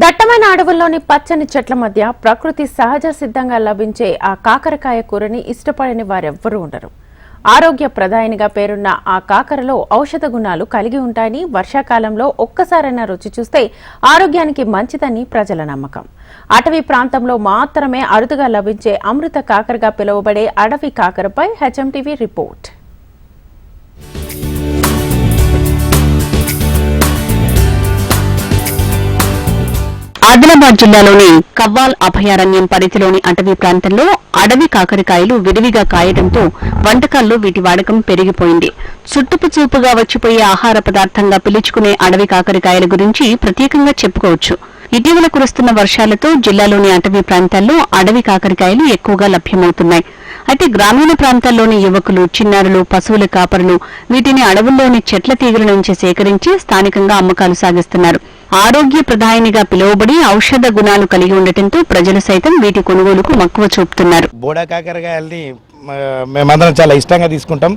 దట్టమైన అడవుల్లోని పచ్చని చెట్ల మధ్య ప్రకృతి సహజ సిద్ధంగా లభించే ఆ కాకరకాయ కూరని ఇష్టపడని వారెవ్వరూ ఉండరు. ఆరోగ్య ప్రదాయనిగా పేరున్న ఆ కాకరలో ఔషధ గుణాలు కలిగి ఉంటాయని వర్షాకాలంలో ఒక్కసారైనా రుచి చూస్తే ఆరోగ్యానికి మంచిదని ప్రజల నమ్మకం. అటవీ ప్రాంతంలో మాత్రమే అరుదుగా లభించే అమృత కాకరగా పిలువబడే అడవి కాకరపై హెచ్ఎంటీవీ రిపోర్ట్. ఆదిలాబాద్ జిల్లాలోని కవ్వాల్ అభయారణ్యం పరిధిలోని అటవీ ప్రాంతంలో అడవి కాకరకాయలు విరివిగా కాయడంతో వంటకాల్లో వీటి వాడకం పెరిగిపోయింది. చుట్టుపు చూపుగా వచ్చిపోయే ఆహార పదార్థంగా పిలుచుకునే అడవి కాకరకాయల గురించి ప్రత్యేకంగా చెప్పుకోవచ్చు. ఇటీవల కురుస్తున్న వర్షాలతో జిల్లాలోని అటవీ ప్రాంతాల్లో అడవి కాకరకాయలు ఎక్కువగా లభ్యమవుతున్నాయి. అయితే గ్రామీణ ప్రాంతాల్లోని యువకులు చిన్నారులు పశువుల కాపరులు వీటిని అడవుల్లోని చెట్ల తీగల నుంచి సేకరించి స్థానికంగా అమ్మకాలు సాగిస్తున్నారు. ఆరోగ్య ప్రదాయనిగా పిలువబడి ఔషధ గుణాలు కలిగి ఉండటంతో ప్రజలు సైతం వీటి కొనుగోలుకు మక్కువ చూపుతున్నారు. బోడా కాకరకాయల్ని మేమందరం చాలా ఇష్టంగా తీసుకుంటాం.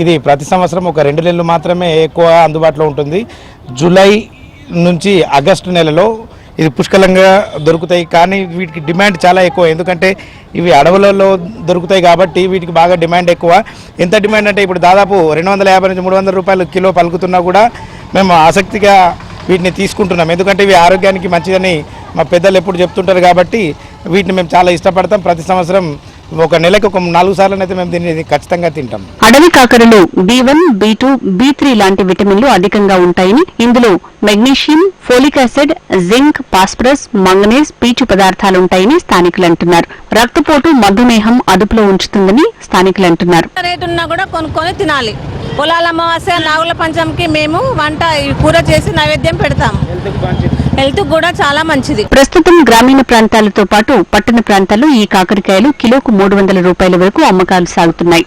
ఇది ప్రతి సంవత్సరం ఒక రెండు నెలలు మాత్రమే ఎక్కువ అందుబాటులో ఉంటుంది. జూలై నుంచి ఆగస్టు నెలలో ఇది పుష్కలంగా దొరుకుతాయి. కానీ వీటికి డిమాండ్ చాలా ఎక్కువ. ఎందుకంటే ఇవి అడవులలో దొరుకుతాయి కాబట్టి వీటికి బాగా డిమాండ్ ఎక్కువ. ఎంత డిమాండ్ అంటే ఇప్పుడు దాదాపు రెండు వందల యాభై నుంచి మూడు వందల రూపాయలు కిలో పలుకుతున్నా కూడా మేము ఆసక్తిగా వీటిని తీసుకుంటున్నాం. ఎందుకంటే ఇవి ఆరోగ్యానికి మంచిదని మా పెద్దలు ఎప్పుడు చెప్తుంటారు కాబట్టి వీటిని మేము చాలా ఇష్టపడతాం. ప్రతి సంవత్సరం ఒక నెలకు ఒక నాలుగు సార్లు అయితే మేము దీన్ని ఖచ్చితంగా తింటాం. అడవి కాకరలో B one B two B three లాంటి విటమిన్లు అధికంగా ఉంటాయని ఇందులో magnesium folic acid zinc phosphorus manganese పీచు పదార్థాలుంటాయని స్థానికులు అంటున్నారు. రక్తపోటు మధుమేహం అదుపులో ఉంచుతుందని స్థానికులు అంటున్నారు. రేటు ఉన్నా కూడా కొనుక్కొని తినాలి. పొలాల అమావాస్య నాగుల పంచంకి మేము వంట కూర చేసి నైవేద్యం పెడతాము. హెల్త్ కూడా చాలా మంచిది. ప్రస్తుతం గ్రామీణ ప్రాంతాలతో పాటు పట్టణ ప్రాంతాల్లో ఈ కాకరకాయలు కిలోకు మూడు వందల రూపాయల వరకు అమ్మకాలు సాగుతున్నాయి.